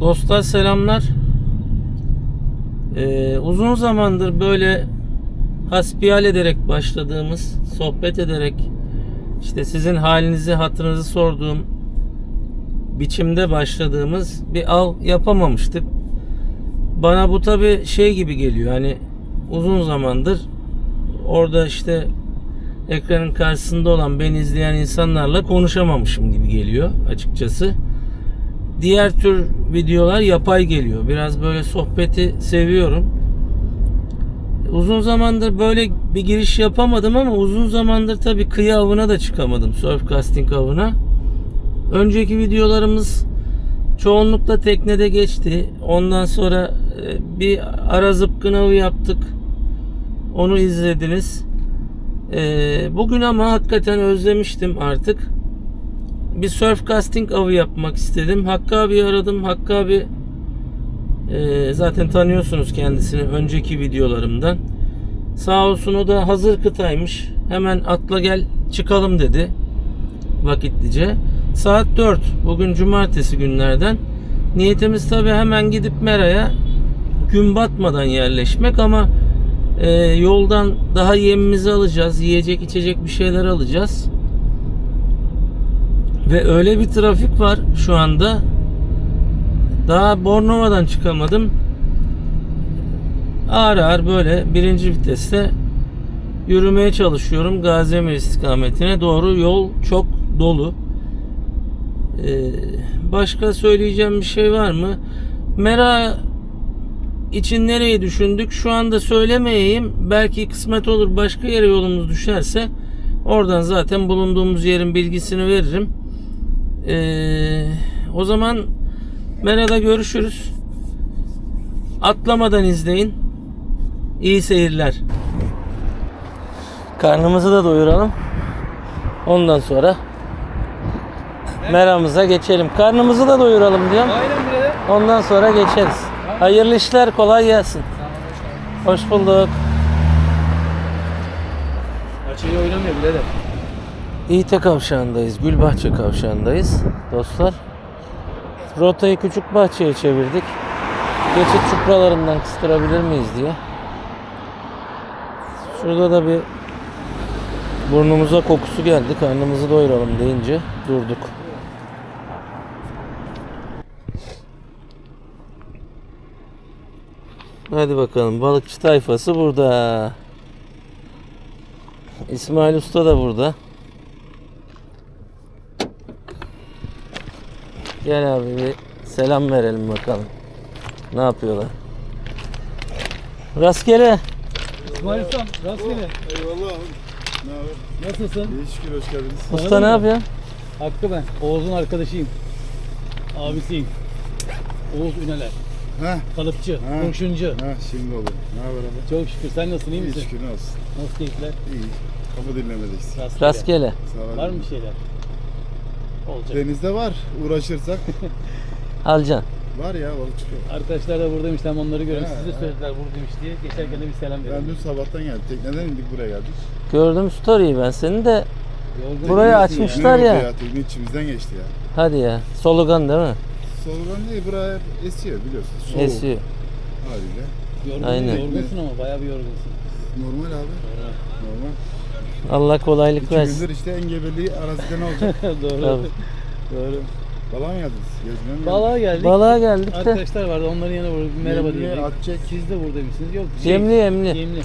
Dostlar selamlar. Ee, uzun zamandır böyle hasbihal ederek başladığımız, sohbet ederek işte sizin halinizi, hatırınızı sorduğum biçimde başladığımız bir av yapamamıştık. Bana bu tabi şey gibi geliyor. Hani uzun zamandır orada işte ekranın karşısında olan beni izleyen insanlarla konuşamamışım gibi geliyor açıkçası. Diğer tür videolar yapay geliyor. Biraz böyle sohbeti seviyorum. Uzun zamandır böyle bir giriş yapamadım ama uzun zamandır tabii kıyı avına da çıkamadım. Surf casting avına. Önceki videolarımız çoğunlukla teknede geçti. Ondan sonra e, bir ara zıpkın avı yaptık. Onu izlediniz. E, Bugün ama hakikaten özlemiştim artık. Bir surf casting avı yapmak istedim. Hakkı abi aradım. Hakkı abi e, zaten tanıyorsunuz kendisini önceki videolarımdan. Sağ olsun o da hazır kıtaymış. Hemen atla gel çıkalım dedi. Vakitlice. Saat 4. Bugün cumartesi günlerden. Niyetimiz tabi hemen gidip Mera'ya gün batmadan yerleşmek ama e, yoldan daha yemimizi alacağız. Yiyecek içecek bir şeyler alacağız. Ve öyle bir trafik var şu anda. Daha Bornova'dan çıkamadım. Ağır ağır böyle birinci viteste yürümeye çalışıyorum. Gaziemir istikametine doğru yol çok dolu. Ee, başka söyleyeceğim bir şey var mı? Mera için nereyi düşündük? Şu anda söylemeyeyim. Belki kısmet olur başka yere yolumuz düşerse oradan zaten bulunduğumuz yerin bilgisini veririm. Ee, o zaman Mera'da görüşürüz. Atlamadan izleyin. İyi seyirler. Karnımızı da doyuralım. Ondan sonra Mera'mıza geçelim. Karnımızı da doyuralım diyorum. Aynen. Ondan sonra geçeriz. Hayırlı işler, kolay gelsin. Hoş bulduk. Açıyı oynamıyor birader. İğte kavşağındayız. Gülbahçe kavşağındayız dostlar. Rotayı küçük bahçeye çevirdik. Geçit çupralarından kıstırabilir miyiz diye. Şurada da bir burnumuza kokusu geldi. Karnımızı doyuralım deyince durduk. Hadi bakalım balıkçı tayfası burada. İsmail Usta da burada. Gel abi bir selam verelim bakalım. Ne yapıyorlar? Rastgele. İsmail Ustam rastgele. Eyvallah abi. Ne haber? Nasılsın? İyi şükür hoş geldiniz. Usta ne yapıyor? Hakkı ben. Oğuz'un arkadaşıyım. Abisiyim. Oğuz Üneler. Heh, Kalıpçı, Ha. kurşuncu. heh şimdi oldu. Ne haber abi? Çok şükür. Sen nasılsın? iyi İyi misin? şükür ne olsun. Nasıl keyifler? İyi. Kafa dinlemedeyiz. Rastgele. Rastgele. Var mı bir şeyler? Olacak. Denizde var. Uğraşırsak. Alacaksın. var ya balık çıkıyor. Arkadaşlar da buradaymış. Hem onları görün. Ha, Siz de ha. söylediler buradaymış diye. Geçerken de bir selam Ben dün sabahtan geldim. Tekneden indik buraya geldik. Gördüm story'yi ben seni de. Yorgun Burayı. Ne ya. ya. Tekne içimizden geçti ya. Hadi ya. Solugan değil mi? Solugan değil buraya hep esiyor biliyorsun. Soğuk Esiyor. haliyle. Yorgun, Aynen. Yorgunsun ama bayağı bir yorgunsun. Normal abi. Normal. Allah kolaylık İki versin. gündür işte engebeli arazide ne olacak? Doğru. Tabii. Doğru. Balığa mı geldiniz? Gezmeye mi? Balığa geldik. Balığa geldik de. Arkadaşlar vardı onların yanına vurduk. Merhaba Yemli, diyecek. atacak. Siz de buradaymışsınız. Yok şey, Yemli yemli. Yemli.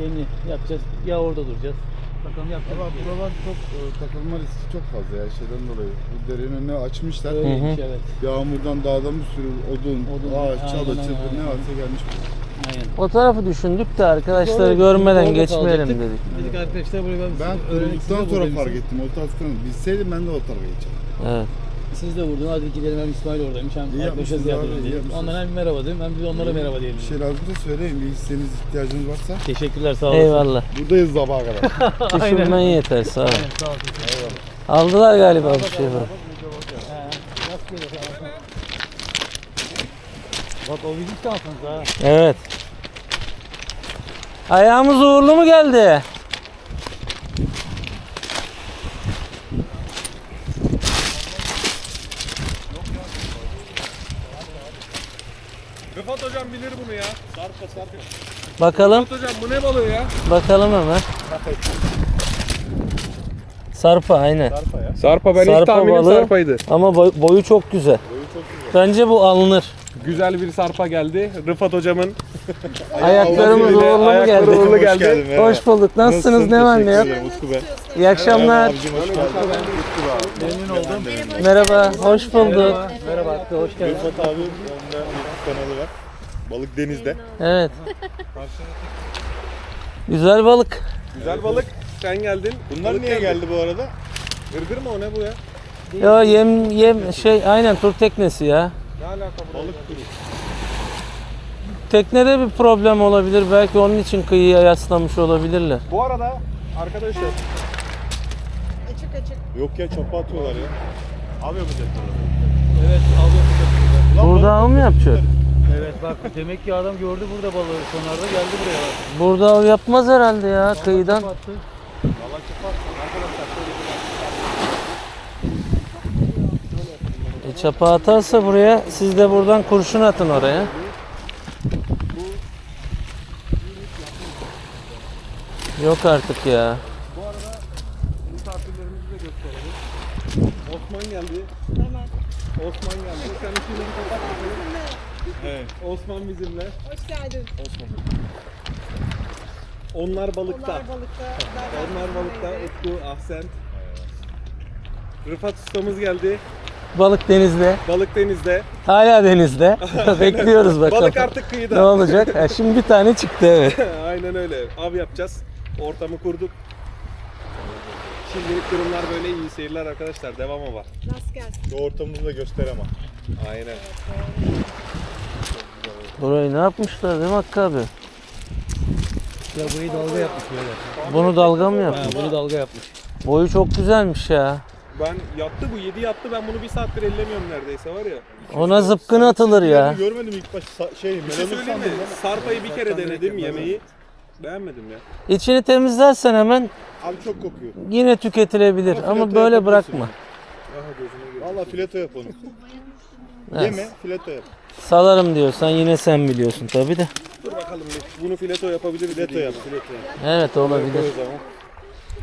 Yemli yapacağız. Ya orada duracağız. Bakalım yapacağız. Ama buralar çok e, takılma riski çok fazla ya şeyden dolayı. Bu derenin önünü açmışlar. Öyleymiş evet. Yağmurdan dağdan bir sürü odun, Odun, ağaç, aynen, çalı, aynen, çırpı ne varsa gelmiş. Aynen. O tarafı düşündük de arkadaşları Orada- görmeden orada geçmeyelim kalacaktık. dedik. Dedik arkadaşlar buraya ben, de kurulduktan sonra fark ettim. O taraftan bilseydim ben de o tarafa geçeceğim. Evet. Siz de vurdun. Hadi gidelim hem İsmail oradaymış hem İyi arkadaşa yapmışsınız ziyaret abi, iyi edelim. yapmışsınız. Onlara hem merhaba dedim hem biz onlara merhaba diyelim. Bir şey lazımsa söyleyin. Bir isteğiniz, ihtiyacınız varsa. Teşekkürler sağ olasın. Eyvallah. Buradayız sabaha kadar. Düşünmen yeter sağ ol. Sağ olasın. Aldılar galiba bir şey var. Bak o bizim şansınız ha. Evet. Ayağımız uğurlu mu geldi? hocam bilir bunu ya. Sarpa sarpa. Bakalım. Rıfat hocam bu ne balığı ya? Bakalım hemen. Sarpa aynen. Sarpa ya. Sarpa ben Sarpa ilk tahminim balığı. sarpaydı. Ama boy- boyu çok güzel. Boyu çok güzel. Bence bu alınır. Güzel bir sarpa geldi. Rıfat hocamın Ayaklarımız Ayakları uğurlu mu ayakları geldi? uğurlu Hoş geldi. Hoş bulduk. Nasılsınız? Ne var ne yok? Utku. İyi akşamlar. Abicim hoş geldin. Memnun oldum. Merhaba. Hoş bulduk. Merhaba hoş geldin. Rıfat abi YouTube kanalı var. Balık denizde. Evet. Güzel balık. Güzel balık. Sen geldin. Bunlar Balık niye geldi bu arada? Gırgır mı o ne bu ya? Ya yem yem şey aynen tur teknesi ya. Ne alaka bu? Balık turu. Teknede bir problem olabilir. Belki onun için kıyıya yaslamış olabilirler. Bu arada arkadaşlar Açık açık. Yok ya çapa atıyorlar ya. Av yapacaklar. Evet al yapacak. Burada av mı yapacak? Evet bak demek ki adam gördü burada balığı. Sonlarda geldi buraya. bak. Burada av yapmaz herhalde ya kıyıdan. Kapattı. E, çapa atarsa buraya siz de buradan kurşun atın oraya. Yok artık ya. misafirlerimizi de gösterelim. Osman geldi. Hemen. Osman geldi. Sen işini bir kapat bakalım. Evet. Osman bizimle. Hoş geldin. Onlar balıkta. Onlar balıkta. Onlar balıkta. Utku, Ahsen. Rıfat ustamız geldi. Balık denizde. Balık denizde. Hala denizde. Bekliyoruz bakalım. Balık artık Ne kıyıda. olacak? Ha, şimdi bir tane çıktı evet. Aynen öyle. Av yapacağız. Ortamı kurduk. Şimdilik durumlar böyle iyi seyirler arkadaşlar. Devamı var. Rast gelsin. Şu ortamımızı da göster ama. Aynen. Burayı ne yapmışlar değil mi Hakkı abi? Ya burayı dalga yapmış böyle. Bunu dalga mı Ha, yapmış? bunu dalga yapmış. Boyu çok güzelmiş ya. Ben yattı bu 7 yattı ben bunu bir saattir ellemiyorum neredeyse var ya. Ona zıpkın atılır ya. Görmedim ilk baş şey Bir şey söyleyeyim mi? Sarpayı bir kere denedim yemeği. Beğenmedim ya. İçini temizlersen hemen Abi çok kokuyor. yine tüketilebilir Ama ama fileto böyle bırakma. Valla fileto yap onu. Evet. Yeme fileto yap. Salarım diyorsan yine sen biliyorsun tabi de. Dur bakalım. Bunu fileto yapabiliriz. Fileto yap fileto yap. Evet olabilir. Koy o zaman.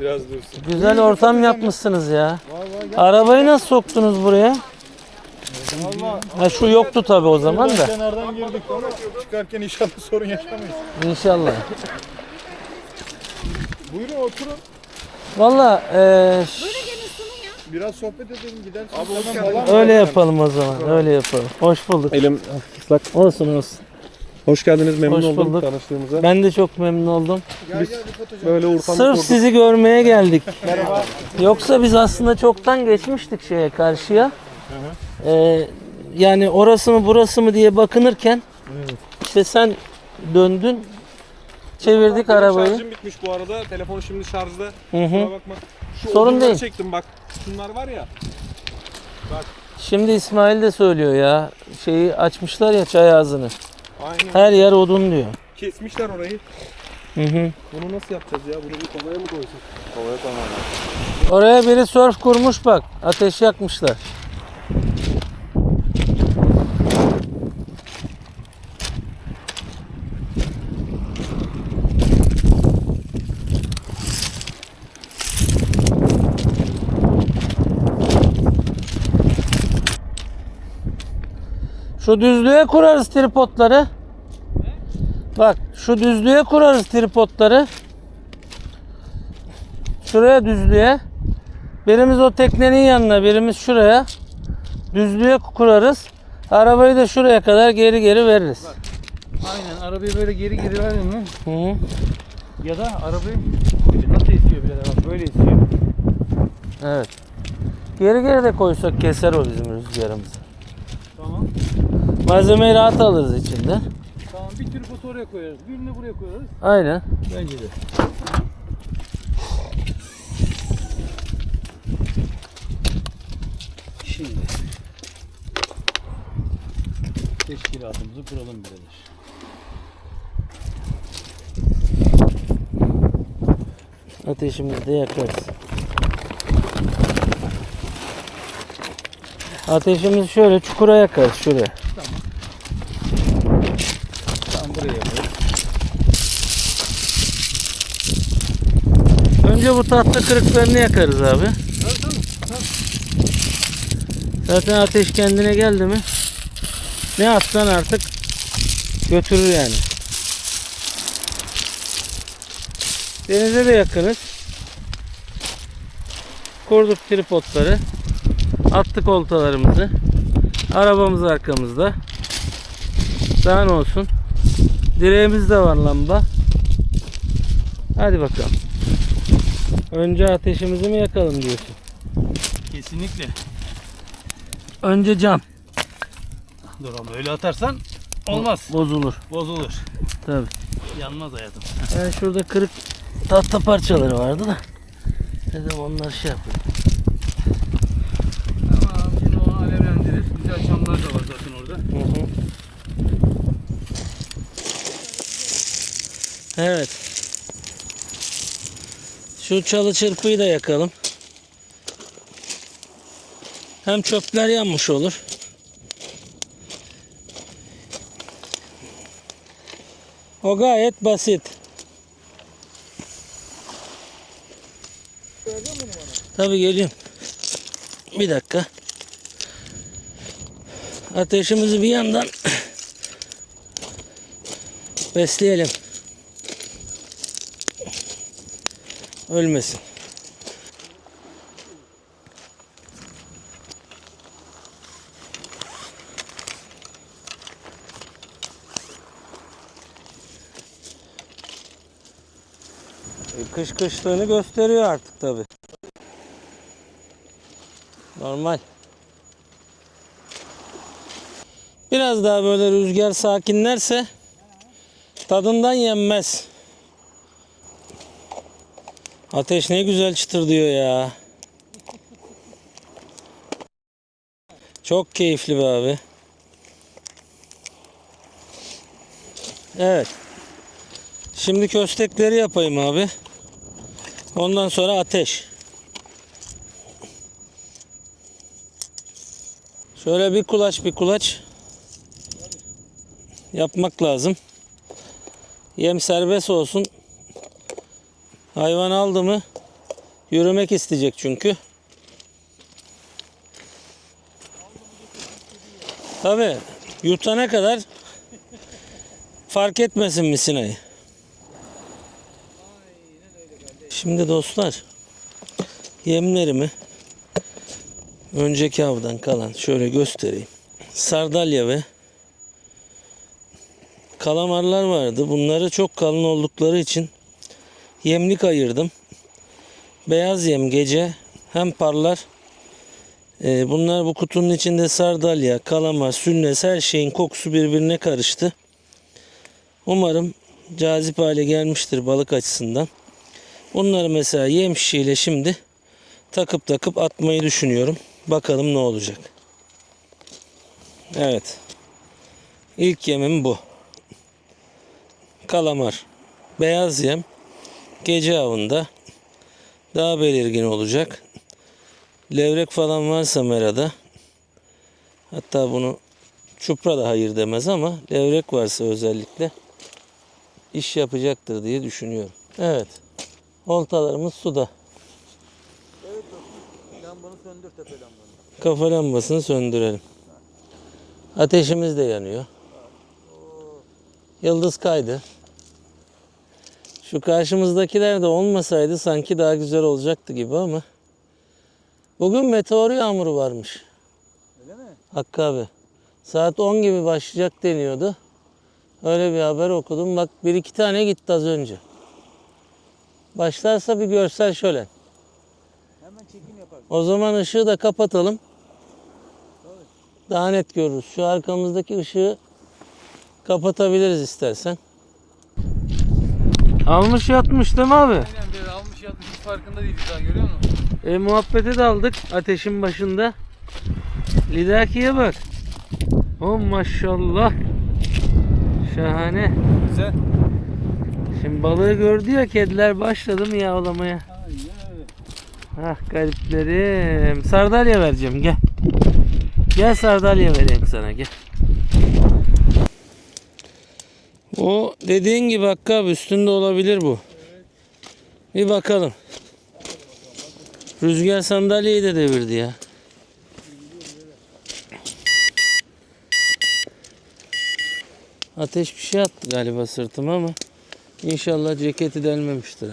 Biraz dursun. Güzel ortam yapmışsınız ya. Arabayı nasıl soktunuz buraya? Ha şu yoktu tabi o zaman da. Kenardan girdik ama çıkarken inşallah sorun yaşamayız. İnşallah. Buyurun oturun. Valla ş- Biraz sohbet edelim gidersiniz. Abi hoş geldin. öyle yapalım o zaman. Öyle yapalım. Hoş bulduk. Elim ıslak. Olsun olsun. Hoş geldiniz memnun Hoş oldum bulduk. tanıştığımıza. Ben de çok memnun oldum. Gel gel Rıfat hocam. Böyle ortamı Sırf kurduk. sizi görmeye geldik. Yoksa biz aslında çoktan geçmiştik şeye karşıya. Ee, yani orası mı burası mı diye bakınırken işte sen döndün çevirdik Benim arabayı. Şarjım bitmiş bu arada. Telefon şimdi şarjda. Hı hı. Kusura bakma. Şu Sorun odunları değil. çektim bak. Şunlar var ya. Şimdi İsmail de söylüyor ya şeyi açmışlar ya çay ağzını. Aynen. Her yer odun diyor. Kesmişler orayı. Hı hı. Bunu nasıl yapacağız ya? Bunu bir kovaya mı koysak? Kovaya tamam. Oraya biri sörf kurmuş bak. Ateş yakmışlar. Şu düzlüğe kurarız tripodları. Bak şu düzlüğe kurarız tripodları. Şuraya düzlüğe. Birimiz o teknenin yanına, birimiz şuraya. Düzlüğe kurarız. Arabayı da şuraya kadar geri geri veririz. Aynen arabayı böyle geri geri verdin mi? Hı -hı. Ya da arabayı nasıl istiyor birader bak böyle istiyor. Evet. Geri geri de koysak keser o bizim rüzgarımızı. Tamam. Malzemeyi rahat alırız içinde. Tamam bir tripod oraya koyarız. Birini buraya koyarız. Aynen. Bence de. Şimdi teşkilatımızı kuralım birader. Ateşimizi de yakarız. Ateşimizi şöyle çukura yakarız şuraya. Önce bu tahta kırıklarını yakarız abi. Zaten ateş kendine geldi mi ne atsan artık götürür yani. Denize de yakınız. Kurduk tripodları. Attık oltalarımızı. Arabamız arkamızda. Daha ne olsun. Direğimiz de var lamba. Hadi bakalım. Önce ateşimizi mi yakalım diyorsun? Kesinlikle. Önce cam. Dur ama öyle atarsan olmaz. Bozulur. Bozulur. Tabi. Yanmaz hayatım. Yani şurada kırık tahta parçaları vardı da. Dedim onlar şey yapayım. Tamam şimdi onu alevlendirir. Güzel çamlar da var zaten orada. Hı hı. Evet. Şu çalı çırpıyı da yakalım. Hem çöpler yanmış olur. O gayet basit. Tabii geliyorum. Bir dakika. Ateşimizi bir yandan besleyelim. Ölmesin. E, Kış kışlığını gösteriyor artık tabi. Normal. Biraz daha böyle rüzgar sakinlerse tadından yenmez. Ateş ne güzel çıtır diyor ya. Çok keyifli be abi. Evet. Şimdi köstekleri yapayım abi. Ondan sonra ateş. Şöyle bir kulaç bir kulaç yapmak lazım. Yem serbest olsun. Hayvan aldı mı yürümek isteyecek çünkü. Tabi yutana kadar fark etmesin misinayı. Şimdi dostlar yemlerimi önceki avdan kalan şöyle göstereyim. Sardalya ve kalamarlar vardı. Bunları çok kalın oldukları için yemlik ayırdım. Beyaz yem gece hem parlar. Ee, bunlar bu kutunun içinde sardalya, kalamar, sünnes her şeyin kokusu birbirine karıştı. Umarım cazip hale gelmiştir balık açısından. Bunları mesela yem şişiyle şimdi takıp takıp atmayı düşünüyorum. Bakalım ne olacak. Evet. İlk yemim bu. Kalamar. Beyaz yem. Gece avında daha belirgin olacak. Levrek falan varsa merada hatta bunu çupra da hayır demez ama levrek varsa özellikle iş yapacaktır diye düşünüyorum. Evet. Oltalarımız suda. Lambanı söndür tepe lambanı. Kafa lambasını söndürelim. Ateşimiz de yanıyor. Yıldız kaydı. Şu karşımızdakiler de olmasaydı sanki daha güzel olacaktı gibi ama. Bugün meteor yağmuru varmış. Öyle mi? Hakkı abi. Saat 10 gibi başlayacak deniyordu. Öyle bir haber okudum. Bak bir iki tane gitti az önce. Başlarsa bir görsel şölen. Hemen çekim yapar. O zaman ışığı da kapatalım. Daha net görürüz. Şu arkamızdaki ışığı kapatabiliriz istersen. Almış yatmış değil mi abi? Aynen böyle almış yatmış hiç farkında değiliz daha görüyor musun? E muhabbete daldık ateşin başında. Lidakiye bak. Oh maşallah. Şahane. Güzel. Şimdi balığı gördü ya kediler başladı mı öyle. Ah gariplerim. Sardalya vereceğim gel. Gel sardalya vereyim sana gel. O dediğin gibi Hakkı abi üstünde olabilir bu. Bir bakalım. Rüzgar sandalyeyi de devirdi ya. Ateş bir şey attı galiba sırtıma ama inşallah ceketi delmemiştir.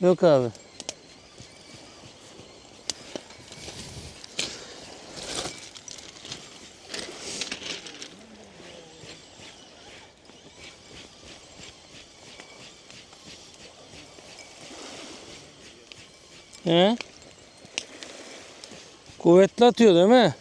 Yok abi. He? Kuvvetli atıyor değil mi?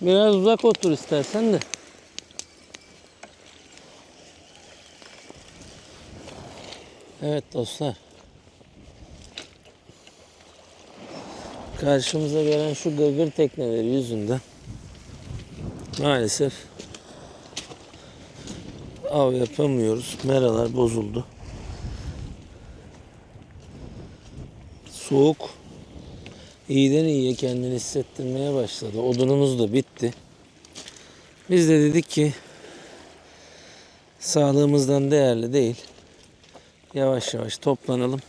Biraz uzak otur istersen de. Evet dostlar. Karşımıza gelen şu gırgır tekneleri yüzünden maalesef av yapamıyoruz. Meralar bozuldu. Soğuk iyiden iyiye kendini hissettirmeye başladı. Odunumuz da bitti. Biz de dedik ki sağlığımızdan değerli değil. Yavaş yavaş toplanalım.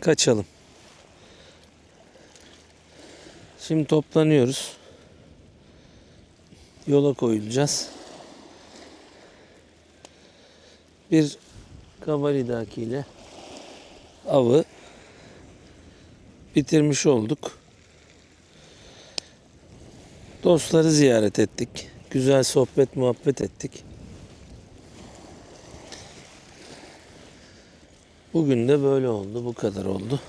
Kaçalım. Şimdi toplanıyoruz. Yola koyulacağız. Bir kabaridakiyle avı bitirmiş olduk. Dostları ziyaret ettik. Güzel sohbet muhabbet ettik. Bugün de böyle oldu. Bu kadar oldu.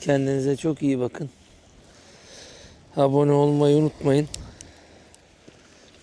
Kendinize çok iyi bakın. Abone olmayı unutmayın.